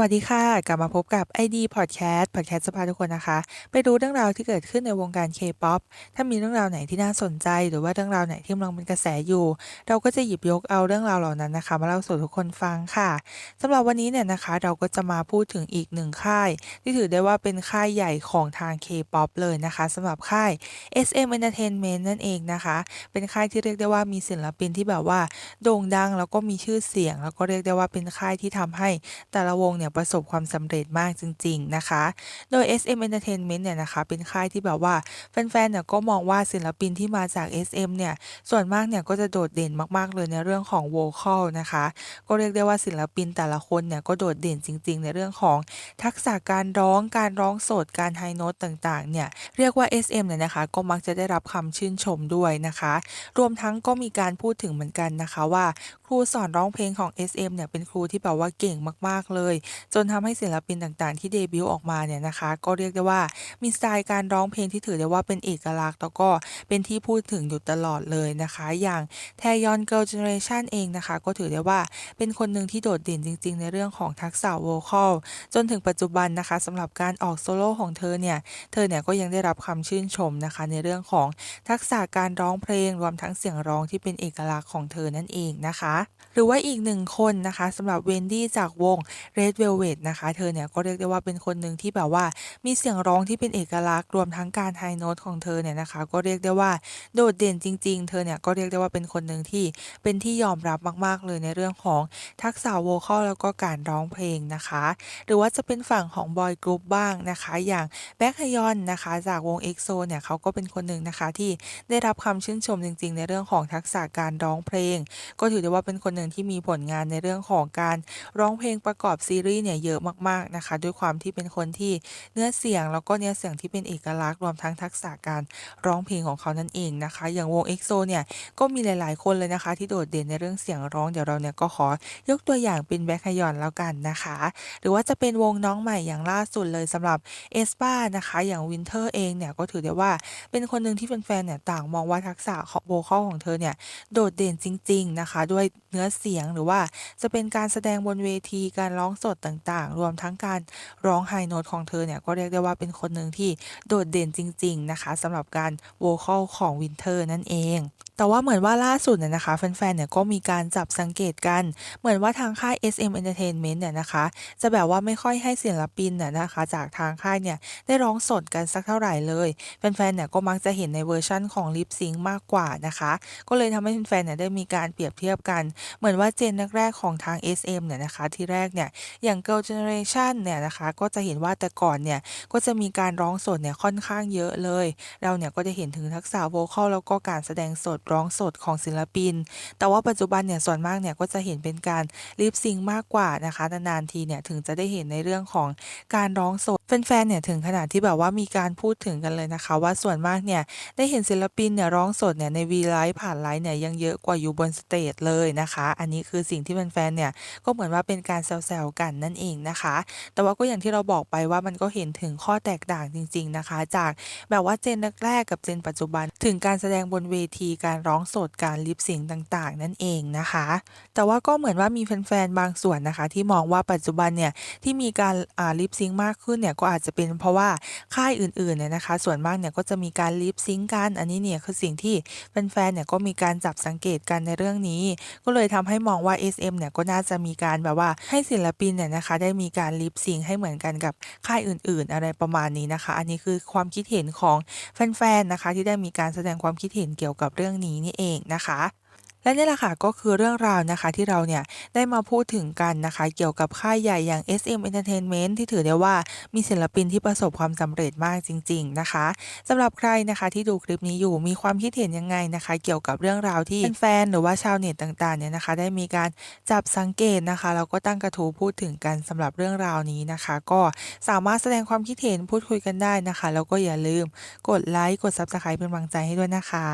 วัสดีค่ะ กลับมาพบกับ ID Podcast Podcast จะพาทุกคนนะคะ ไปดูเรื่องราวที่เกิดขึ้นในวงการ K-POP ถ้ามีเรื่องราวไหนที่น่าสนใจ หรือว่าเรื่องราวไหนที่กำลังเป็นกระแสอยู่ เราก็จะหยิบยกเอาเรื่องราวเหล่านั้นนะคะ มาเล่าสู่ทุกคนฟังค่ะสำหรับวันนี้เนี่ยนะคะ เราก็จะมาพูดถึงอีกหนึ่งค่าย ที่ถือได้ว่าเป็นค่ายใหญ่ของทาง K-POP เลยนะคะสำหรับค่าย SM Entertainment นั่นเองนะคะ เป็นค่ายที่เรียกได้ว่ามีศิลปินที่แบบว่าโด่งดังแล้วก็มีชื่อเสียง แล้วก็เรียกได้ว่าเป็นค่ายที่ทำให้แต่ละวงเนี่ยประสบความสำเร็จมากจริง ๆ นะคะ โดย SM Entertainment เนี่ยนะคะเป็นค่ายที่แบบว่าแฟนๆเนี่ยก็มองว่าศิลปินที่มาจาก SM เนี่ยส่วนมากเนี่ยก็จะโดดเด่นมากๆเลยในเรื่องของ vocal นะคะ ก็เรียกได้ว่าศิลปินแต่ละคนเนี่ยก็โดดเด่นจริง ๆ ในเรื่องของทักษะการร้องการร้องสดการไฮโน้ตต่างๆเนี่ยเรียกว่า SM เนี่ยนะคะก็มักจะได้รับคำชื่นชมด้วยนะคะ รวมทั้งก็มีการพูดถึงเหมือนกันนะคะว่า รูสอนร้องเพลงของ SM เนี่ยเป็นครูที่แบบว่าเก่งมากๆเลย จนทำให้ศิลปินต่างๆ ที่เดบิวต์ออกมาเนี่ยนะคะ ก็เรียกได้ว่ามีสไตล์การร้องเพลงที่ถือได้ว่าเป็นเอกลักษณ์ แล้วก็เป็นที่พูดถึงอยู่ตลอดเลยนะคะ อย่างแทยอนเกิร์ลเจเนเรชันเองนะคะ ก็ถือได้ว่าเป็นคนหนึ่งที่โดดเด่นจริง ๆ ในเรื่องของทักษะโวคอลจนถึงปัจจุบันนะคะสำหรับการออกโซโล่ของเธอเนี่ยเธอเนี่ยก็ยังได้รับคำชื่นชมนะคะ ในเรื่องของทักษะการร้องเพลงรวมทั้งเสียงร้องที่เป็นเอกลักษณ์ของเธอนั่นเองนะคะหรือว่าอีกหนึ่งคนนะคะสำหรับเวนดี้จากวง Red Velvet นะคะ เธอเนี่ยก็เรียกได้ว่าเป็นคนหนึ่งที่แบบว่ามีเสียงร้องที่เป็นเอกลักษณ์รวมทั้งการไฮโน้ตของเธอเนี่ยนะคะ ก็เรียกได้ว่าโดดเด่นจริง ๆ เธอเนี่ยก็เรียกได้ว่าเป็นคนหนึ่งที่เป็นที่ยอมรับมาก ๆ เลยในเรื่องของทักษะโวคอลแล้วก็การร้องเพลงนะคะ หรือว่าจะเป็นฝั่งของบอยกรุ๊ปบ้างนะคะ อย่างแบ็คฮยอนนะคะจากวง EXO เนี่ยเขาก็เป็นคนหนึ่งนะคะที่ได้รับคำชื่นชมจริง ๆ ในเรื่องของทักษะการร้องเพลง ก็ถือได้ว่าเป็นคนหนึ่งที่มีผลงานในเรื่องของการร้องเพลงประกอบซีรีส์เนี่ยเยอะมากๆนะคะ ด้วยความที่เป็นคนที่เนื้อเสียงแล้วก็เนื้อเสียงที่เป็นเอกลักษณ์รวมทั้งทักษะการร้องเพลงของเขานั่นเองนะคะ อย่างวง EXO เนี่ยก็มีหลาย ๆ คนเลยนะคะ ที่โดดเด่นในเรื่องเสียงร้องเดี๋ยวเราเนี่ยก็ขอยกตัวอย่างเป็นแบ็คฮยอนแล้วกันนะคะ หรือว่าจะเป็นวงน้องใหม่อย่างล่าสุดเลยสำหรับเอสปานะคะ อย่างวินเทอร์เองเนี่ยก็ถือได้ว่าเป็นคนหนึ่งที่แฟนๆเนี่ยต่างมองว่าทักษะของโวคอลของเธอเนี่ยโดดเด่นจริง ๆ นะคะ ด้วยเนื้อเสียงหรือว่าจะเป็นการแสดงบนเวทีการร้องสดต่างๆ รวมทั้งการร้องไฮโน้ตของเธอเนี่ย ก็เรียกได้ว่าเป็นคนหนึ่งที่โดดเด่นจริง ๆ นะคะสำหรับการโวคอลของวินเทอร์นั่นเองแต่ว่าเหมือนว่าล่าสุดเนี่ยนะคะ แฟนๆเนี่ยก็มีการจับสังเกตกัน เหมือนว่าทางค่าย SM Entertainment เนี่ยนะคะ จะแบบว่าไม่ค่อยให้ศิลปินเนี่ยนะคะ จากทางค่ายเนี่ยได้ร้องสดกันสักเท่าไหร่เลย แฟนๆเนี่ยก็มักจะเห็นในเวอร์ชั่นของลิปซิงมากกว่านะคะ ก็เลยทำให้แฟนๆเนี่ยได้มีการเปรียบเทียบกัน เหมือนว่าเจนแรกๆของทาง SM เนี่ยนะคะที่แรกเนี่ยอย่าง Girl Generation เนี่ยนะคะก็จะเห็นว่าแต่ก่อนเนี่ยก็จะมีการร้องสดเนี่ยค่อนข้างเยอะเลย เราเนี่ยก็จะเห็นถึงทักษะโวคอลแล้วก็การแสดงสดร้องสดของศิลปิน แต่ว่าปัจจุบันเนี่ยส่วนมากเนี่ยก็จะเห็นเป็นการลิปซิงมากกว่านะคะนานๆทีเนี่ยถึงจะได้เห็นในเรื่องของการร้องสดแฟนๆเนี่ยถึงขนาดที่แบบว่ามีการพูดถึงกันเลยนะคะ ว่าส่วนมากเนี่ยได้เห็นศิลปินเนี่ยร้องสดเนี่ยในวีไลฟ์ผ่านไลฟ์เนี่ยยังเยอะกว่าอยู่บนสเตจเลยนะคะ อันนี้คือสิ่งที่แฟนๆเนี่ยก็เหมือนว่าเป็นการแซวๆกันนั่นเองนะคะ แต่ว่าก็อย่างที่เราบอกไปว่ามันก็เห็นถึงข้อแตกต่างจริง ๆนะคะ จากแบบว่าเจนแรกๆกับเจนปัจจุบัน ถึงการแสดงบนเวทีการร้องสดการลิปซิงต่างๆ นั่นเองนะคะ แต่ว่าก็เหมือนว่ามีแฟนๆบางส่วนนะคะ ที่มองว่าปัจจุบันเนี่ยที่มีการลิปซิงมากขึ้นเนี่ยก็อาจจะเป็นเพราะว่าค่ายอื่นๆเนี่ยนะคะ ส่วนมากเนี่ยก็จะมีการลิปซิงกัน อันนี้เนี่ยคือสิ่งที่แฟนๆเนี่ยก็มีการจับสังเกตกันในเรื่องนี้ ก็เลยทำให้มองว่า SM เนี่ยก็น่าจะมีการแบบว่าให้ศิลปินเนี่ยนะคะ ได้มีการลิปซิงให้เหมือนกันกับค่ายอื่น ๆ อะไรประมาณนี้นะคะ อันนี้คือความคิดเห็นของแฟนๆนะคะ ที่ได้มีการแสดงความคิดเห็นเกี่ยวกับเรื่องนี้นี่เองนะคะและนี่แหละค่ะก็คือเรื่องราวนะคะที่เราเนี่ยได้มาพูดถึงกันนะคะ เกี่ยวกับค่ายใหญ่อย่าง SM Entertainment ที่ถือได้ว่ามีศิลปินที่ประสบความสำเร็จมากจริง ๆนะคะสำหรับใครนะคะที่ดูคลิปนี้อยู่มีความคิดเห็นยังไงนะคะ เกี่ยวกับเรื่องราวที่แฟนๆหรือว่าชาวเน็ตต่างๆเนี่ยนะคะ ได้มีการจับสังเกตนะคะแล้วก็ตั้งกระทู้พูดถึงกันสำหรับเรื่องราวนี้นะคะ ก็สามารถแสดงความคิดเห็นพูดคุยกันได้นะคะ แล้วก็อย่าลืมกดไลค์กด Subscribe เป็นกำลังใจให้ด้วยนะคะ